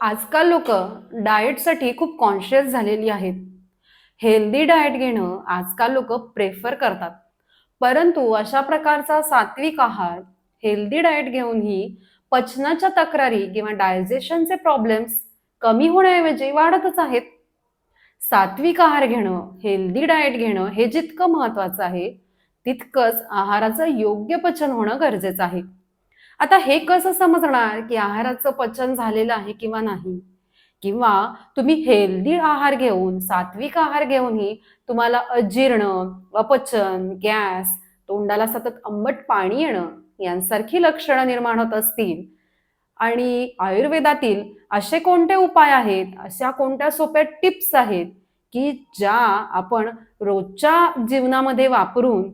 आजकाल लोक डाएटसाठी खूप कॉन्शियस झालेली आहेत. हेल्दी डाएट घेणं आजकाल लोक प्रेफर करतात. परंतु अशा प्रकारचा सात्विक आहार हेल्दी डाएट घेऊनही पचनाच्या तक्रारी किंवा डायजेशनचे प्रॉब्लेम्स कमी होण्याऐवजी वाढतच आहेत. सात्विक आहार घेणं हेल्दी डाएट घेणं हे जितकं महत्वाचं आहे तितकंच आहाराचं योग्य पचन होणं गरजेचं आहे. आता हे कसं समजणार की आहाराचं पचन झालेलं आहे किंवा नाही? किंवा तुम्ही हेल्दी आहार घेऊन सात्विक आहार घेऊनही तुम्हाला अजीर्ण अपचन गॅस तोंडाला सतत आंबट पाणी येणं यांसारखी लक्षणं निर्माण होत असतील. आणि आयुर्वेदातील असे कोणते उपाय आहेत? अशा कोणत्या सोप्या टिप्स आहेत की ज्या आपण रोजच्या जीवनामध्ये वापरून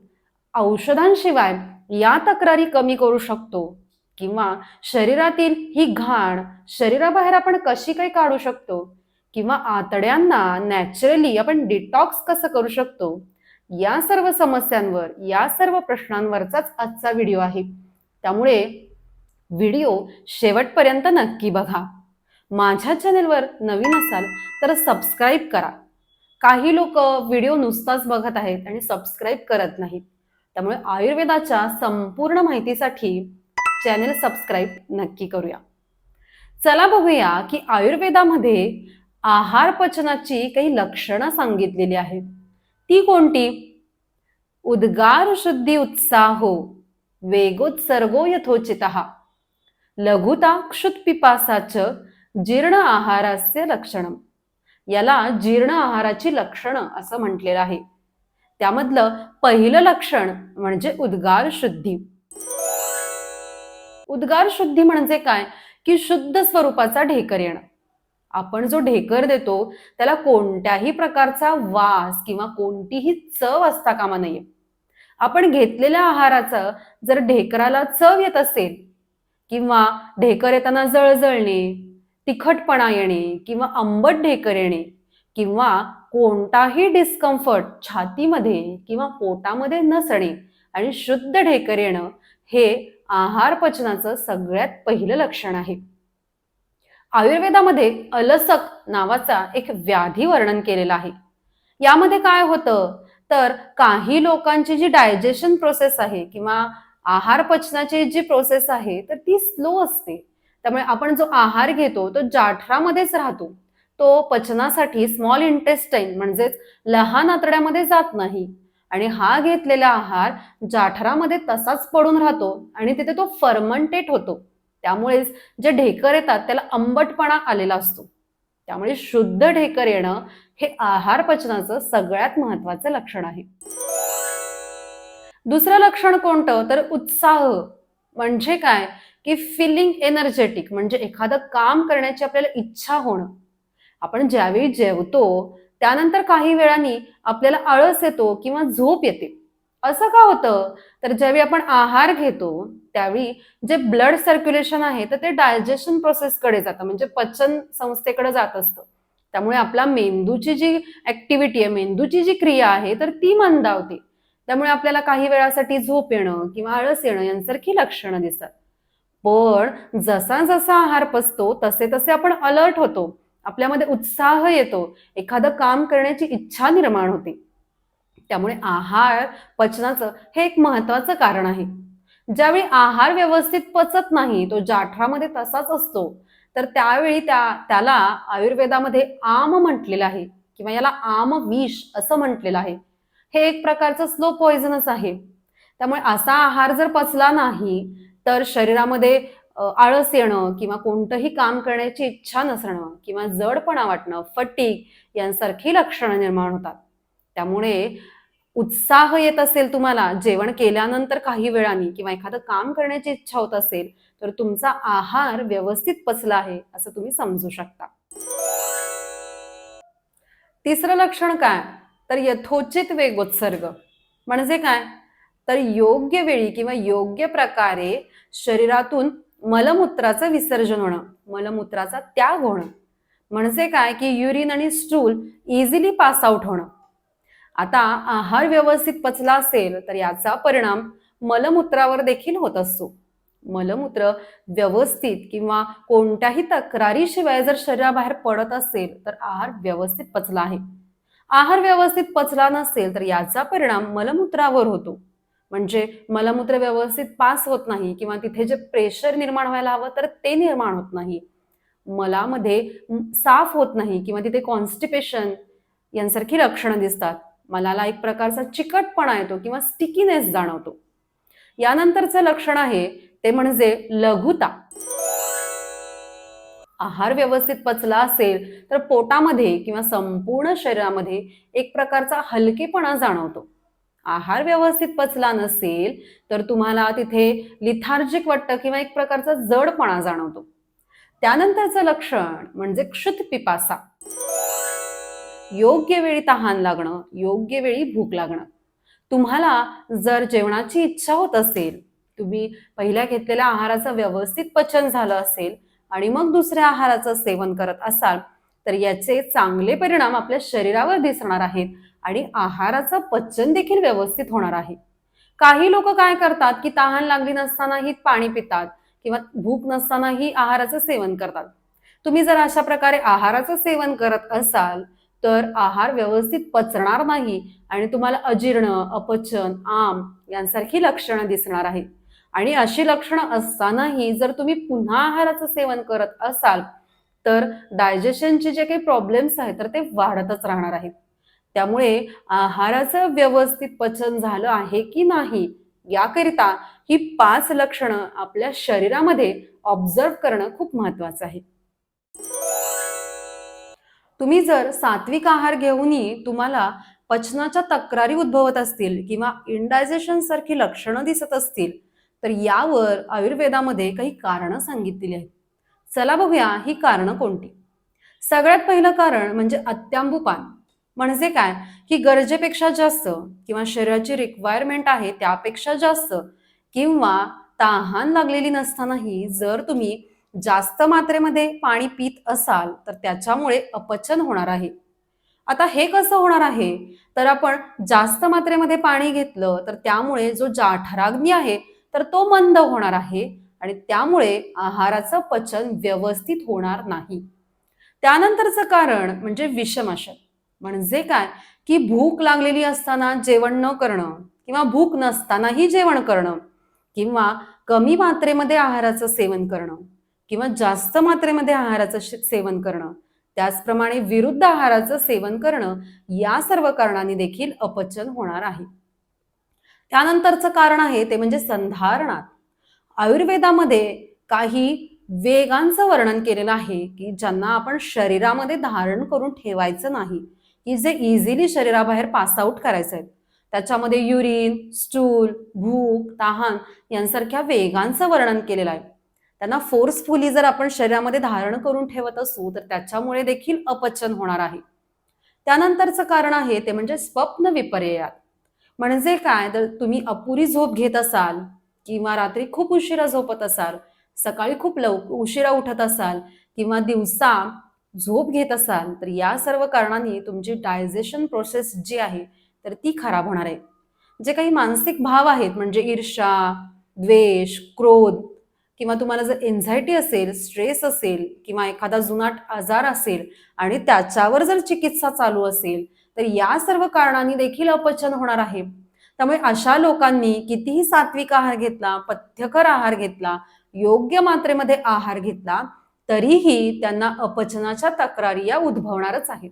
औषधांशिवाय या तक्रारी कमी करू शकतो? किंवा शरीरातील ही घाण शरीराबाहेर आपण कशी काही काढू शकतो? किंवा आतड्यांना नॅचरली आपण डिटॉक्स कसं करू शकतो? या सर्व समस्यांवर या सर्व प्रश्नांवरचाच आजचा व्हिडिओ आहे. त्यामुळे व्हिडिओ शेवटपर्यंत नक्की बघा. माझ्या चॅनेलवर नवीन असाल तर सबस्क्राईब करा. काही लोक व्हिडिओ नुसताच बघत आहेत आणि सबस्क्राईब करत नाहीत. त्यामुळे आयुर्वेदाच्या संपूर्ण माहितीसाठी चॅनेल सबस्क्राईब नक्की करूया. चला बघूया की आयुर्वेदामध्ये आहार पचनाची काही लक्षणं सांगितलेली आहेत. ती कोणती? उद्गार शुद्धी उत्साहो वेगोत्सर्गो यथोचित. लघुता क्षुत्पिपासाच जीर्ण आहारास्य लक्षण. याला जीर्ण आहाराची लक्षणं असं म्हटलेलं आहे. त्यामधलं पहिलं लक्षण म्हणजे उद्गार शुद्धी. उद्गार शुद्धी म्हणजे काय? की शुद्ध स्वरूपाचा ढेकर येणं. आपण जो ढेकर देतो त्याला कोणत्याही प्रकारचा वास किंवा कोणतीही चव असता कामा नये. आपण घेतलेल्या आहाराचं जर ढेकराला चव येत असेल किंवा ढेकर येताना जळजळणे तिखटपणा येणे किंवा आंबट ढेकर येणे किंवा कोणताही डिस्कम्फर्ट छातीमध्ये किंवा पोटामध्ये नसणे आणि शुद्ध ढेकर येणं हे आहार पचनाचं सगळ्यात पहिलं लक्षण आहे. आयुर्वेदामध्ये अलसक नावाचा एक व्याधी वर्णन केलेला आहे. यामध्ये काय होतं? तर काही लोकांची जी डायजेशन प्रोसेस आहे किंवा आहार पचनाची जी प्रोसेस आहे तर ती स्लो असते. त्यामुळे आपण जो आहार घेतो तो जाठरामध्येच राहतो. तो पचनासाठी स्मॉल इंटेस्टाईन म्हणजेच लहान आतड्यामध्ये जात नाही. आणि हा घेतलेला आहार जाठरामध्ये तसाच पडून राहतो आणि तिथे तो फर्मंटेट होतो. त्यामुळेच जे ढेकर येतात त्याला आंबटपणा आलेला असतो. त्यामुळे शुद्ध ढेकर येणं हे आहार पचनाचं सगळ्यात महत्वाचं लक्षण आहे. दुसरं लक्षण कोणतं? तर उत्साह. म्हणजे काय? की फिलिंग एनर्जेटिक म्हणजे एखादं काम करण्याची आपल्याला इच्छा होणं. आपण ज्यावेळी जेवतो त्यानंतर काही वेळाने आपल्याला आळस येतो किंवा झोप येते. असं का होतं? तर ज्यावेळी आपण आहार घेतो त्यावेळी जे ब्लड सर्क्युलेशन आहे तर ते डायजेशन प्रोसेसकडे जातं. म्हणजे पचन संस्थेकडे जात असतं. त्यामुळे आपला मेंदूची जी ऍक्टिव्हिटी आहे मेंदूची जी क्रिया आहे तर ती मंदावते. त्यामुळे आपल्याला काही वेळासाठी झोप येणं किंवा आळस येणं यांसारखी लक्षणं दिसतात. पण जसा जसा आहार पसतो तसे तसे आपण अलर्ट होतो. आपल्यामध्ये उत्साह येतो. एखादं काम करण्याची इच्छा निर्माण होते. त्यामुळे आहार पचनाचं हे एक महत्वाचं कारण आहे. ज्यावेळी आहार व्यवस्थित पचत नाही तो जाठरामध्ये तसाच असतो. तर त्यावेळी त्या त्याला आयुर्वेदामध्ये आम म्हटलेलं आहे किंवा याला आम विष असं म्हटलेलं आहे. हे एक प्रकारचं स्लो पॉइझनच आहे. त्यामुळे असा आहार जर पचला नाही तर शरीरामध्ये आळस येणं किंवा कोणतंही काम करण्याची इच्छा नसणं किंवा जडपणा वाटणं फटीक यांसारखी लक्षणं निर्माण होतात. त्यामुळे उत्साह येत असेल तुम्हाला जेवण केल्यानंतर काही वेळाने किंवा एखादं काम करण्याची इच्छा होत असेल तर तुमचा आहार व्यवस्थित पचला आहे असं तुम्ही समजू शकता. तिसरं लक्षण काय? तर यथोचित वेगोत्सर्ग म्हणजे काय? तर योग्य वेळी किंवा योग्य प्रकारे शरीरातून मलमूत्राचं विसर्जन होणं मलमूत्राचा त्याग होणं. म्हणजे काय की युरिन आणि स्टूल इझिली पास आउट होणं. आता आहार व्यवस्थित पचला असेल तर याचा परिणाम मलमूत्रावर देखील होत असतो. मलमूत्र व्यवस्थित किंवा कोणत्याही तक्रारीशिवाय जर शरीराबाहेर पडत असेल तर आहार व्यवस्थित पचला आहे. आहार व्यवस्थित पचला नसेल तर याचा परिणाम मलमूत्रावर होतो. म्हणजे मलमूत्र व्यवस्थित पास होत नाही किंवा तिथे जे प्रेशर निर्माण व्हायला हवं तर ते निर्माण होत नाही. मलामध्ये साफ होत नाही किंवा तिथे कॉन्स्टिपेशन यांसारखी लक्षणं दिसतात. मलाला एक प्रकारचा चिकटपणा येतो किंवा स्टिकीनेस जाणवतो. यानंतरचं लक्षण आहे ते म्हणजे लघुता. आहार व्यवस्थित पचला असेल तर पोटामध्ये किंवा संपूर्ण शरीरामध्ये एक प्रकारचा हलकेपणा जाणवतो. आहार व्यवस्थित पचला नसेल तर तुम्हाला तिथे लिथार्जिक वाटतं किंवा एक प्रकारचा जडपणा जाणवतो. त्यानंतरचं लक्षण म्हणजे क्षुत पिपासा. योग्य वेळी तहान लागणं योग्य वेळी भूक लागणं. तुम्हाला जर जेवणाची इच्छा होत असेल तुम्ही पहिल्या घेतलेल्या आहाराचं व्यवस्थित पचन झालं असेल आणि मग दुसऱ्या आहाराचं सेवन करत असाल तर याचे चांगले परिणाम आपल्या शरीरावर दिसणार आहेत. आणि आहाराचं पचन देखील व्यवस्थित होणार आहे. काही लोक काय करतात की तहान लागली नसतानाही पाणी पितात किंवा भूक नसतानाही आहाराचं सेवन करतात. तुम्ही जर अशा प्रकारे आहाराचं सेवन करत असाल तर आहार व्यवस्थित पचणार नाही आणि तुम्हाला अजीर्ण अपचन आम यांसारखी लक्षणं दिसणार आहेत. आणि अशी लक्षणं असतानाही जर तुम्ही पुन्हा आहाराचं सेवन करत असाल तर डायजेशनचे जे काही प्रॉब्लेम्स आहेत तर ते वाढतच राहणार आहेत. त्यामुळे आहाराचं व्यवस्थित पचन झालं आहे की नाही याकरिता ही पाच लक्षणं आपल्या शरीरामध्ये ऑब्झर्व करणं खूप महत्वाचं आहे. तुम्ही जर सात्विक आहार घेऊनही तुम्हाला पचनाच्या तक्रारी उद्भवत असतील किंवा इंडायजेशन सारखी लक्षणं दिसत असतील तर यावर आयुर्वेदामध्ये काही कारणं सांगितलेली आहेत. चला बघूया ही कारणं कोणती? सगळ्यात पहिलं कारण म्हणजे अत्यांबुपान. म्हणजे काय? की गरजेपेक्षा जास्त किंवा शरीराची रिक्वायरमेंट आहे त्यापेक्षा जास्त किंवा तहान लागलेली नसतानाही जर तुम्ही जास्त मात्रेमध्ये पाणी पित असाल तर त्याच्यामुळे अपचन होणार आहे. आता हे कसं होणार आहे? तर आपण जास्त मात्रेमध्ये पाणी घेतलं तर त्यामुळे जो जाठराग्नी आहे तर तो मंद होणार आहे आणि त्यामुळे आहाराचं पचन व्यवस्थित होणार नाही. त्यानंतरचं कारण म्हणजे विषमाशय. म्हणजे काय? की भूक लागलेली असताना जेवण न करणं किंवा भूक नसतानाही जेवण करणं किंवा कमी मात्रेमध्ये आहाराचं सेवन करणं किंवा जास्त मात्रेमध्ये आहाराचं सेवन करणं त्याचप्रमाणे विरुद्ध आहाराचं सेवन करणं या सर्व कारणांनी देखील अपचन होणार आहे. त्यानंतरचं कारण आहे ते म्हणजे संधारणात. आयुर्वेदामध्ये काही वेगांचं वर्णन केलेलं आहे की ज्यांना आपण शरीरामध्ये धारण करून ठेवायचं नाही की जे इझिली शरीराबाहेर पास आउट करायचे आहेत त्याच्यामध्ये युरिन स्टूल भूक तहान यांसारख्या वेगांचं वर्णन केलेलं आहे. त्यांना फोर्सफुली जर आपण शरीरामध्ये धारण करून ठेवत असू तर त्याच्यामुळे देखील अपचन होणार आहे. त्यानंतरचं कारण आहे ते म्हणजे स्वप्न विपर्ययात. म्हणजे काय? तर तुम्ही अपुरी झोप घेत असाल किंवा रात्री खूप उशिरा झोपत असाल सकाळी खूप लव उशिरा उठत असाल किंवा दिवसा झोप घेत असाल तर या सर्व कारणांनी तुमची डायजेशन प्रोसेस जी आहे तर ती खराब होणार आहे. जे काही मानसिक भाव आहेत म्हणजे ईर्षा द्वेष क्रोध किंवा तुम्हाला जर एन्झायटी असेल स्ट्रेस असेल किंवा एखादा जुनाट आजार असेल आणि त्याच्यावर जर चिकित्सा चालू असेल तर या सर्व कारणांनी देखील अपचन होणार आहे. त्यामुळे अशा लोकांनी कितीही सात्विक आहार घेतला पथ्यकर आहार घेतला योग्य मात्रेमध्ये आहार घेतला तरीही त्यांना अपचनाच्या तक्रारी या उद्भवणारच आहेत.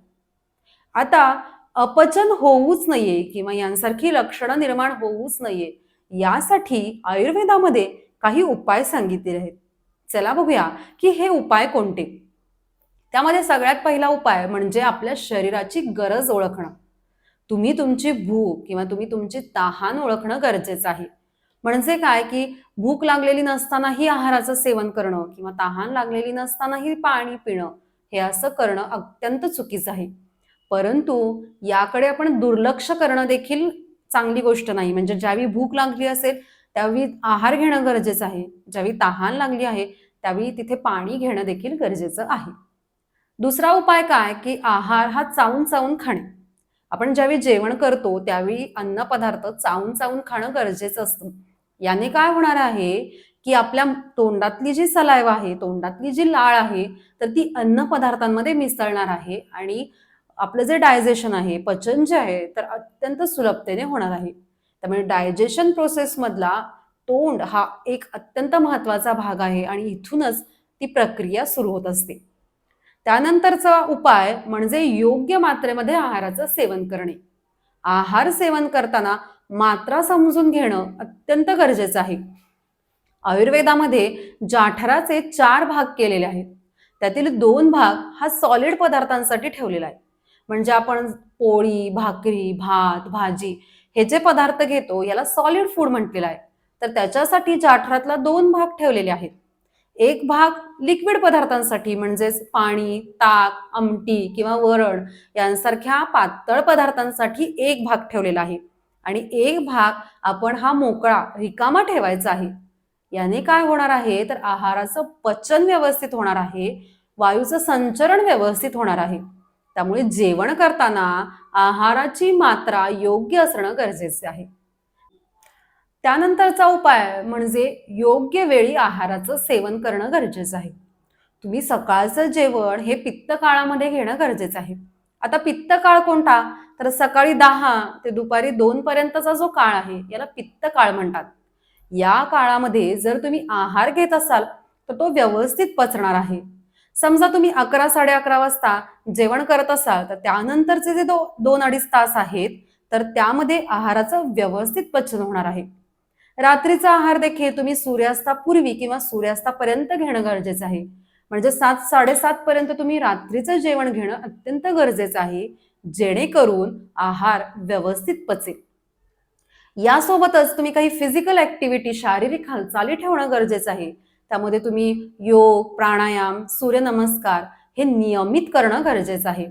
आता अपचन होऊच नाहीये किंवा यांसारखी लक्षणं निर्माण होऊच नाहीये यासाठी आयुर्वेदामध्ये काही उपाय सांगितले आहेत. चला बघूया की हे उपाय कोणते? त्यामध्ये सगळ्यात पहिला उपाय म्हणजे आपल्या शरीराची गरज ओळखणं. तुम्ही तुमची भूक किंवा तुम्ही तुमची तहान ओळखणं गरजेचं आहे. म्हणजे काय की भूक लागलेली नसतानाही आहाराचं सेवन करणं किंवा तहान लागलेली नसतानाही पाणी पिणं हे असं करणं अत्यंत चुकीचं आहे. परंतु याकडे आपण दुर्लक्ष करणं देखील चांगली गोष्ट नाही. म्हणजे ज्यावेळी भूक लागली असेल त्यावेळी आहार घेणं गरजेचं आहे. ज्यावेळी तहान लागली आहे त्यावेळी तिथे पाणी घेणं देखील गरजेचं आहे. दुसरा उपाय काय की आहार हा चावून चावून खाणे. आपण ज्यावेळी जेवण करतो त्यावेळी अन्नपदार्थ चावून चावून खाणं गरजेचं असतं. याने काय होणार आहे की आपल्या तोंडातली जी सलायव आहे तोंडातली जी लाळ आहे तर ती अन्न पदार्थांमध्ये मिसळणार आहे आणि आपलं जे डायजेशन आहे पचन जे आहे तर अत्यंत सुलभतेने होणार आहे. त्यामुळे डायजेशन प्रोसेसमधला तोंड हा एक अत्यंत महत्त्वाचा भाग आहे आणि इथूनच ती प्रक्रिया सुरू होत असते. त्यानंतरचा उपाय म्हणजे योग्य मात्रेमध्ये आहाराचं सेवन करणे. आहार सेवन करताना मात्रा समजून घेणं अत्यंत गरजेचं आहे. आयुर्वेदामध्ये जाठराचे चार भाग केलेले आहेत. त्यातील दोन भाग हा सॉलिड पदार्थांसाठी ठेवलेला आहे. म्हणजे आपण पोळी भाकरी भात भाजी हे जे पदार्थ घेतो याला सॉलिड फूड म्हटलेलं आहे. तर त्याच्यासाठी जाठरातला दोन भाग ठेवलेले आहेत. एक भाग लिक्विड पदार्थांसाठी म्हणजेच पाणी ताक आमटी किंवा वरण यांसारख्या पातळ पदार्थांसाठी एक भाग ठेवलेला आहे. आणि एक भाग आपण हा मोकळा रिकामा ठेवायचा आहे. याने काय होणार आहे? तर आहाराचं पचन व्यवस्थित होणार आहे. वायूचं संचरण व्यवस्थित होणार आहे. त्यामुळे जेवण करताना आहाराची मात्रा योग्य असणं गरजेचे आहे. त्यानंतरचा उपाय म्हणजे योग्य वेळी आहाराचं सेवन करणं गरजेचं आहे. तुम्ही सकाळचं जेवण हे पित्त काळामध्ये घेणं गरजेचं आहे. आता पित्त काळ कोणता? तर सकाळी दहा ते दुपारी दोन पर्यंतचा जो काळ आहे याला पित्त काळ म्हणतात. या काळामध्ये जर तुम्ही आहार घेत असाल तर तो व्यवस्थित पचणार आहे. समजा तुम्ही अकरा साडे अकरा वाजता जेवण करत असाल तर त्यानंतरचे जे दो दोन अडीच तास आहेत तर त्यामध्ये आहाराचं व्यवस्थित पचन होणार आहे. रात्रीचा आहार देखील तुम्ही सूर्यास्तापूर्वी किंवा सूर्यास्तापर्यंत घेणं गरजेचं आहे. म्हणजे सात साडेसात पर्यंत तुम्ही रात्रीचं जेवण घेणं अत्यंत गरजेचं आहे. जेणेकरून आहार व्यवस्थित पचेल. यासोबतच तुम्ही काही फिजिकल ऍक्टिव्हिटी शारीरिक हालचाली ठेवणं गरजेचं आहे. त्यामध्ये तुम्ही योग प्राणायाम सूर्यनमस्कार हे नियमित करणं गरजेचं आहे.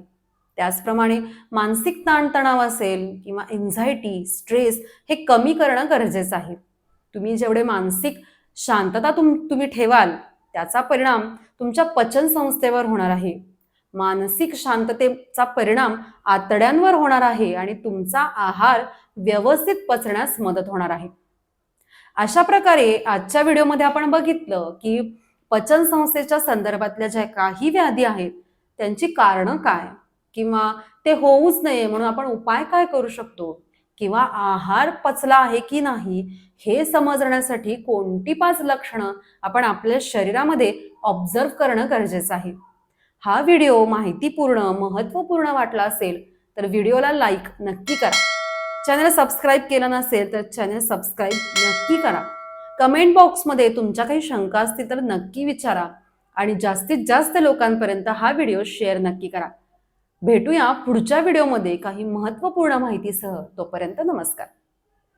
त्याचप्रमाणे मानसिक ताणतणाव असेल किंवा एन्झायटी स्ट्रेस हे कमी करणं गरजेचं आहे. तुम्ही जेवढे मानसिक शांतता तुम तुम्ही ठेवाल त्याचा परिणाम तुमच्या पचन संस्थेवर होणार आहे. मानसिक शांततेचा परिणाम आतड्यांवर होणार आहे आणि तुमचा आहार व्यवस्थित पचण्यास मदत होणार आहे. अशा प्रकारे आजच्या व्हिडिओमध्ये आपण बघितलं की पचन संस्थेच्या संदर्भातल्या ज्या काही व्याधी आहेत त्यांची कारणं काय? किंवा ते होऊच नये म्हणून आपण उपाय काय करू शकतो? किंवा आहार पचला आहे की नाही? हे समजण्यासाठी कोणती पाच लक्षणं आपण आपल्या शरीरामध्ये ऑब्झर्व करणं गरजेचं आहे. हा व्हिडिओ माहितीपूर्ण महत्त्वपूर्ण वाटला असेल तर व्हिडिओला लाईक नक्की करा. चॅनल सबस्क्राईब केलं नसेल तर चॅनल सबस्क्राईब नक्की करा. कमेंट बॉक्समध्ये तुमच्या काही शंका असतील तर नक्की विचारा आणि जास्तीत जास्त लोकांपर्यंत हा व्हिडिओ शेअर नक्की करा. भेटूया पुढच्या व्हिडिओमध्ये काही महत्त्वपूर्ण माहितीसह. तोपर्यंत नमस्कार.